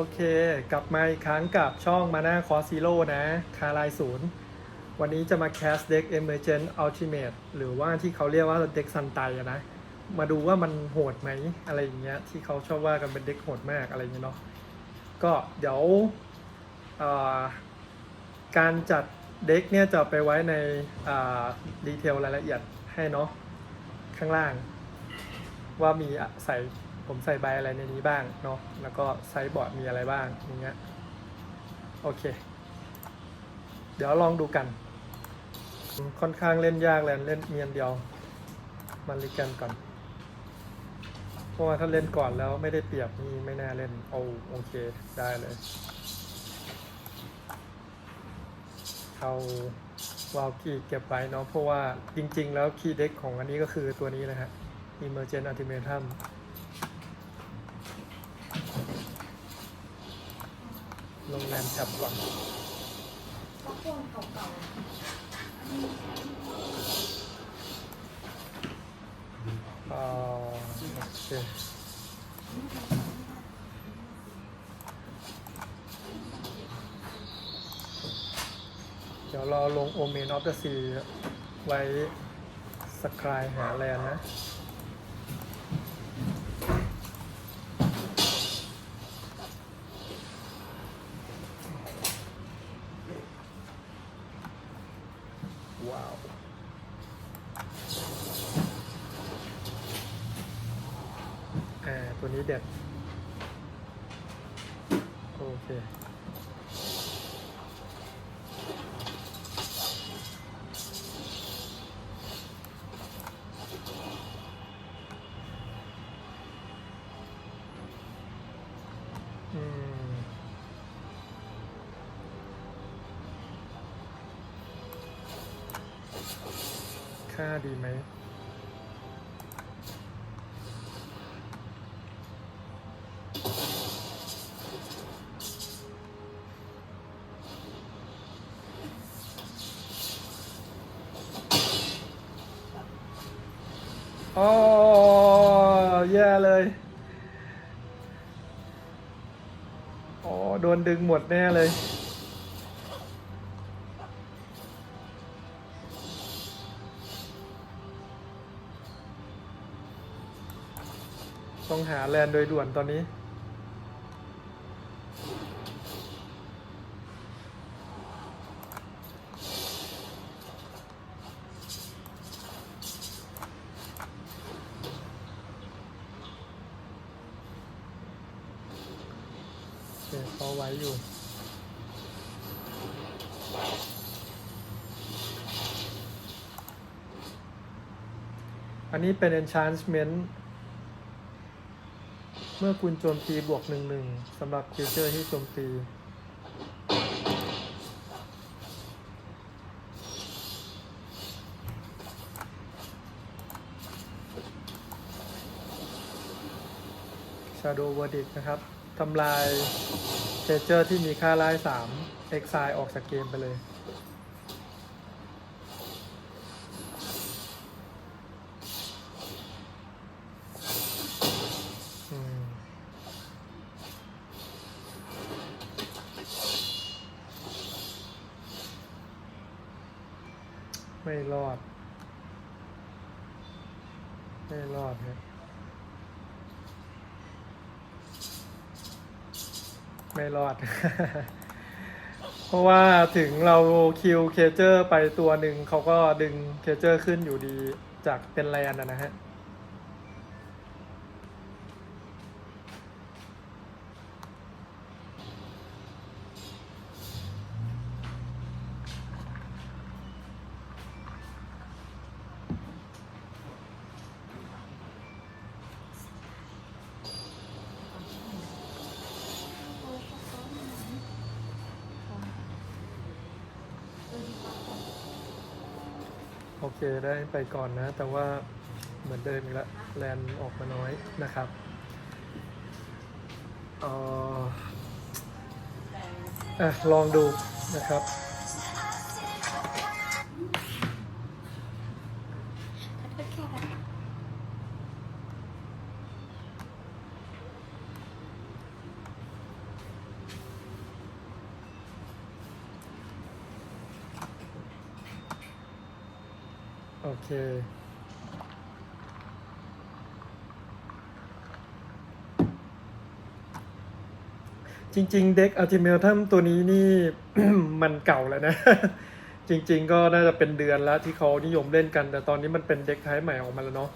โอเค กลับมาอีกครั้งกับช่องมาหน้าคอซีโร่นะคาไลศูนย์วันนี้จะมาแคสเด็ก Emergent Ultimate หรือว่าที่เขาเรียกว่าเด็กซันไตอะนะ มาดูว่ามันโหดไหมอะไรอย่างเงี้ยที่เขาชอบว่ากันเป็นเด็กโหดมากอะไรอย่างเงี้ยเนาะก็เดี๋ยวการจัดเด็กเนี่ยจะไปไว้ในดีเทลรายละเอียดให้เนาะข้างล่าง ว่ามีใส่ ผมใส่ใบอะไรในนี้บ้างเนาะแล้วก็ไซส์บอร์ดมีอะไรบ้างอย่างเงี้ยโอเค เดี๋ยวลองดูกัน ค่อนข้างเล่นยากเลยเล่นเมียนเดียวมาลิกันก่อน เพราะว่าถ้าเล่นก่อนแล้วไม่ได้เปรียบนี่ไม่น่าเล่นโอโอเคได้เลยเอาวาลคีเก็บไว้เนาะเพราะว่าจริงๆ แล้วคีย์เด็กของอันนี้ก็คือตัวนี้นะฮะ Emergent Ultimatum โรงแรมแท็บก่อนก็พวกเก่าอ่าโอเคเดี๋ยวรอลงโอเมนออฟเดอะซีไว้สกายหาแลนนะ ค่าดีไหมอ๋อแย่เลยอ๋อโดนดึงหมดแน่เลย ต้องหาแลนด์โดยด่วนตอนนี้ โอเคเขาไว้อยู่อันนี้เป็น enchantment เมื่อคุณโจมตีบวกหนึ่งหนึ่งสำหรับค e เจอร์ที่โจมตี Shadow Verdict นะครับทำลายเคเจอร์ที่มีค่าไล่สาม Exile ออกจากเกมไปเลย อืม ไม่รอด ไม่รอดครับไม่ รอด เพราะว่าถึงเราคิวเคเจอร์ไปตัวหนึ่งเขาก็ดึงเคเจอร์ขึ้นอยู่ดีจากเป็นแลนด์นะฮะ โอเคได้ไปก่อนนะ แต่ว่าเหมือนเดิมอีกละแลนออกมาน้อยนะครับเอ่ออะลองดูนะครับ โอเคจริง ๆ เด็กอัลติเมลทัมตัวนี้นี่ มันเก่าแล้วนะ จริง ๆ ก็น่าจะเป็นเดือนแล้วที่เขานิยมเล่นกัน แต่ตอนนี้มันเป็นเด็กท้ายใหม่ออกมาแล้วเนาะ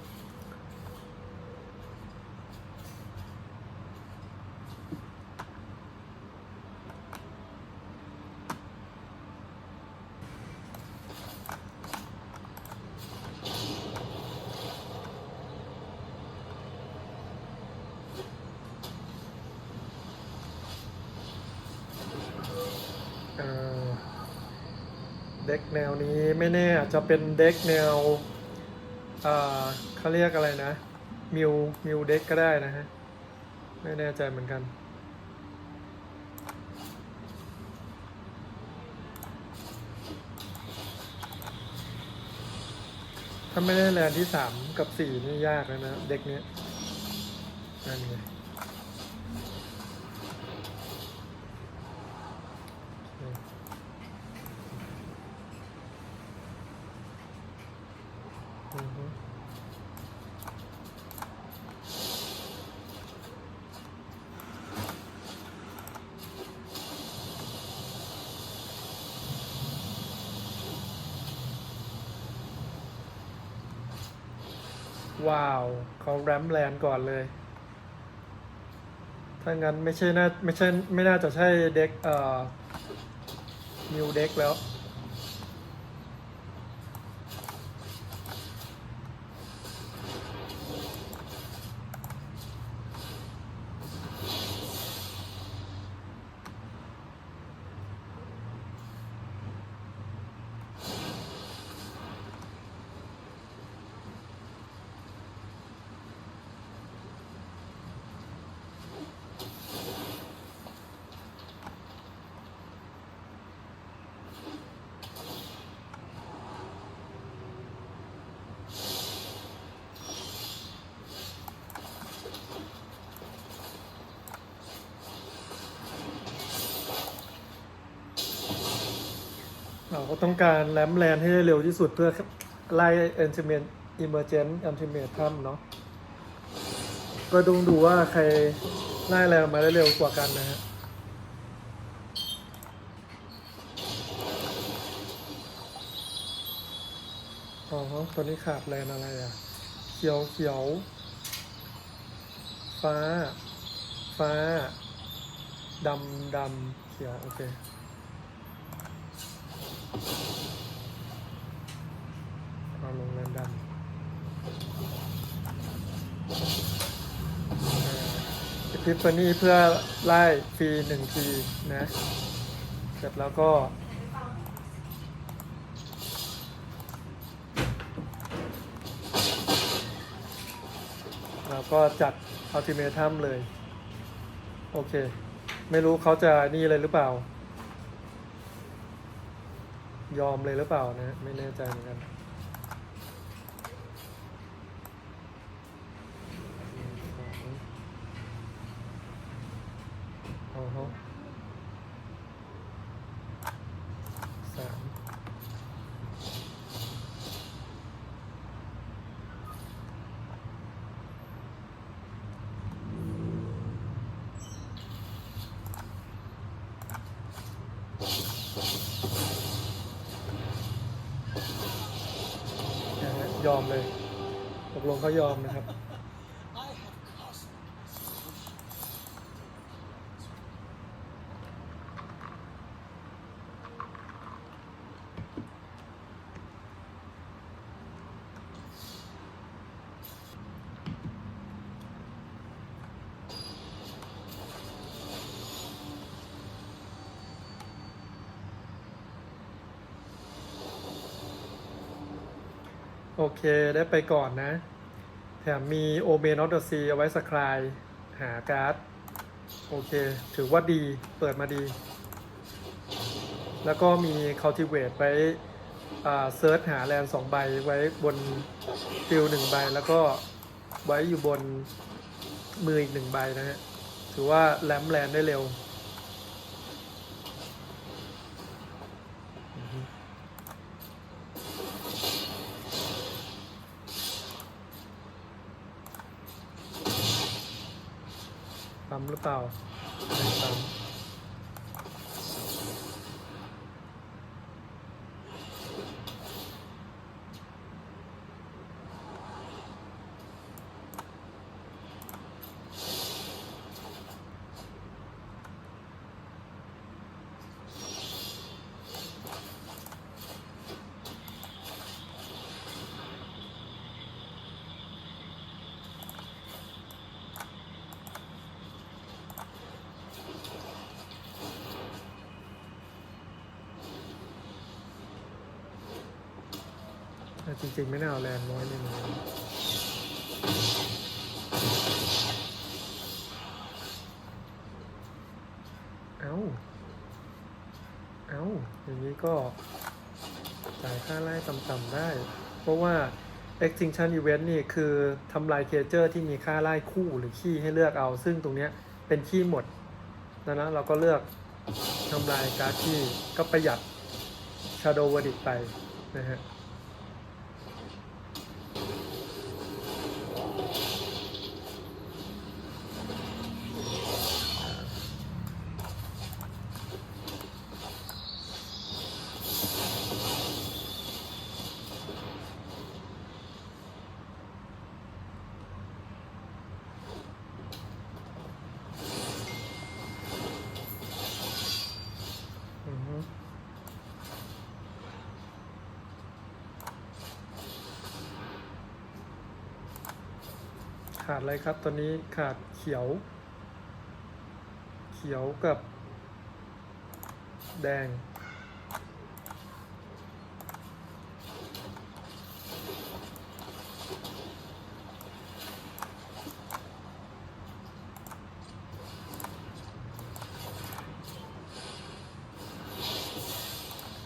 ด็กแนวนี้ไม่แน่อาจจะเป็นเด็กแนวเอ่อเขาเรียกอะไรนะมิวมิวเด็กก็ได้นะฮะ ไม่แน่ใจเหมือนกันถ้าไม่ได้แลนด์ที่สามกับสี่นี่ยากแล้วนะ เด็กเนี้ยนั่นไง อือฮึ ว้าวเขาแรมแลนก่อนเลย ถ้างั้นไม่ใช่น่าไม่ใช่ไม่น่าจะใช่เด็กเอ่อนิวเด็กแล้ว ต้องการแรมแลนให้ได้เร็วที่สุดเพื่อไล่ e n t r i m e n t emergent e n t r i m e n t ถ้ำเนาะก็ต้องดูว่าใครไล่แรงมาได้เร็วกว่ากันนะฮะอ๋อตัวนี้ขาดแลนอะไรอะ เขียวเขียว ฟ้า ฟ้า ดำดำเขียว โอเค เอาลงแรนดัมพิฟานี่เพื่อไล่ฟรีหนึ่งทีนะ เสร็จแล้วก็เราก็จัดอัลติเมทัมเลย โอเค ไม่รู้เขาจะนี่เลยหรือเปล่า ยอมเลยหรือเปล่านะ ไม่แน่ใจเหมือนกันองอ๋อฮะสามนะฮะ ยอมเลยตกลงเขายอมนะครับ โอเคได้ไปก่อนนะ แถมมีโอเมนอตซีเอาไว้สครายหาการ์ด โอเค ถือว่าดีเปิดมาดี แล้วก็มี cultivate ไว้เซิร์ชหาแลนสองใบไว้บนฟิลหนึ่งใบ แล้วก็ไว้อยู่บนมืออีกหนึ่งใบนะฮะ ถือว่าแลมแลนได้เร็ว หรือเปล่าไม่ปั๊ม แต่จริงๆ ไม่น่าเอาแลนด์ไว้ในนี้เอ้าเอ้าอย่างนี้ก็จ่ายค่าไล่ต่ำๆได้ เพราะว่า extinction event นี่คือทำลายเคเจอร์ที่มีค่าไล่คู่หรือขี้ให้เลือกเอา ซึ่งตรงนี้เป็นขี้หมดดังนั้นเราก็เลือกทำลายการ์ดที่ก็ประหยัด Shadow Verdict ไปนะฮะ อือฮึ ขาดอะไรครับ ตอนนี้ขาดเขียว เขียวกับ แดง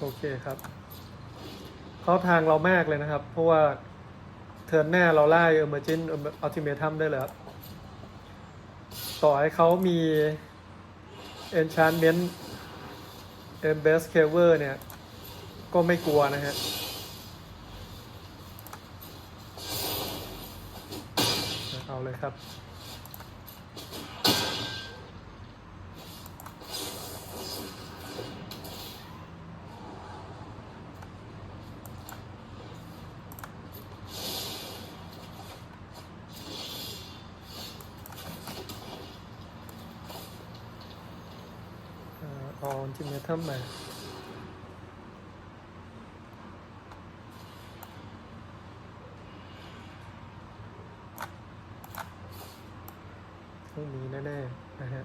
โอเคครับ เข้าทางเรามากเลยนะครับ เพราะว่า เทิร์นหน้าเราไล่เอเมอร์จินอัลติเมทัมได้เลยครับ ต่อให้เขามี Enchantment e m b e s c a v e r เนี่ย ก็ไม่กลัวนะฮะเอาเลยครับ เอ่อเอาจิมเมทัมมาต้องมีแน่ๆนะฮะ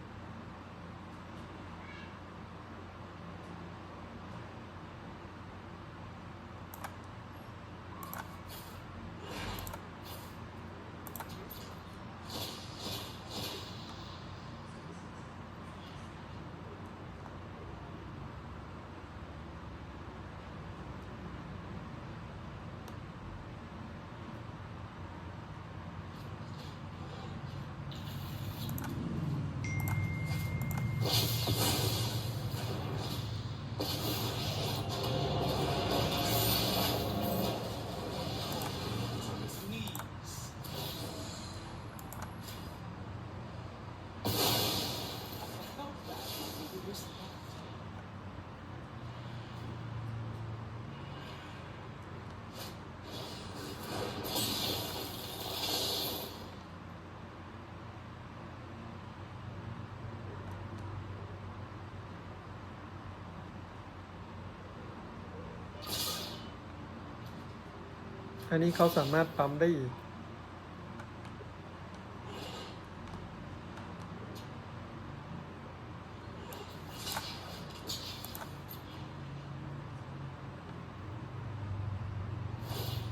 อันนี้เขาสามารถปั๊มได้อีก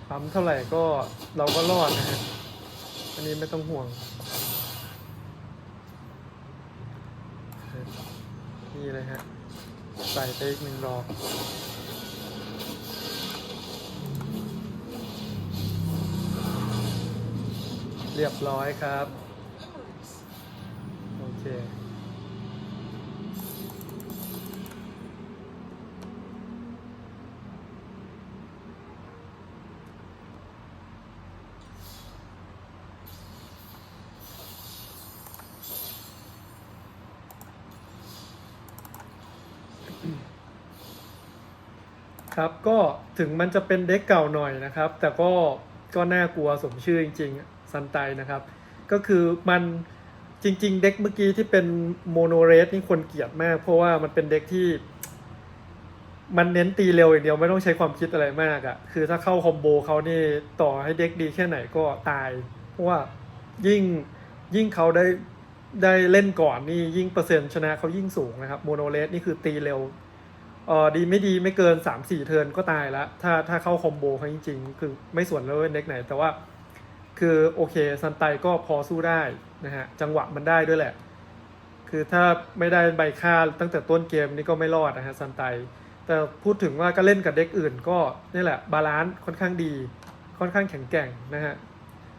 ปั๊มเท่าไหร่ก็เราก็รอดนะฮะ อันนี้ไม่ต้องห่วง นี่เลยฮะ ใส่ไปอีกหนึ่งดอ เรียบร้อยครับ โอเค ครับก็ถึงมันจะเป็นเด็กเก่าหน่อยนะครับ แต่ก็ก็น่ากลัวสมชื่อจริงๆ ซันไตนะครับ ก็คือมันจริง ๆ เด็กเมื่อกี้ที่เป็นโมโนเรสนี่คนเกลียดมาก เพราะว่ามันเป็นเด็กที่ มันเน้นตีเร็วอย่างเดียวไม่ต้องใช้ความคิดอะไรมากอะ่ะ คือถ้าเข้าคอมโบเขานี่ต่อให้เด็กดีแค่ไหนก็ตาย เพราะว่ายิ่งยิ่งเขาได้ได้เล่นก่อนนี่ยิ่งเปอร์เซ็นต์ชนะเขายิ่งสูงนะครับโมโนเรสนี่คือตีเร็วเออดีไม่ดีไม่เกิน 3 4 เทิร์นก็ตายล้วถ้าถ้าเข้าคอมโบเขาจริง ๆ คือไม่ส่วนเลยเด็กไหน แต่ว่า คือโอเคซันไตก็พอสู้ได้นะฮะจังหวะมันได้ด้วยแหละ คือถ้าไม่ได้ใบค่าตั้งแต่ต้นเกมนี่ก็ไม่รอดนะฮะซันไตแต่พูดถึงว่าก็เล่นกับเด็กอื่นก็นี่แหละบาลานซ์ค่อนข้างดีค่อนข้างแข็งแกร่งนะฮะ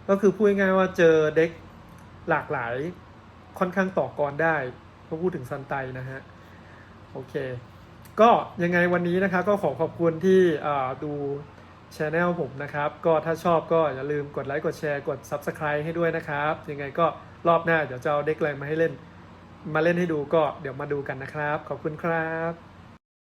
ก็คือพูดง่ายๆว่าเจอเด็กหลากหลายค่อนข้างต่อกรได้พอพูดถึงซันไตนะฮะโอเค ก็ยังไงวันนี้นะครับก็ขอขอบคุณที่ดู ช anel ผมนะครับ ก็ถ้าชอบก็อย่าลืมกดไลค์กดแชร์กด Subscribe ให้ด้วยนะครับ ยังไงก็รอบหน้าเดี๋ยวจะเอาเด็กอะไรมาให้เล่น มาเล่นให้ดูก็เดี๋ยวมาดูกันนะครับ ขอบคุณครับ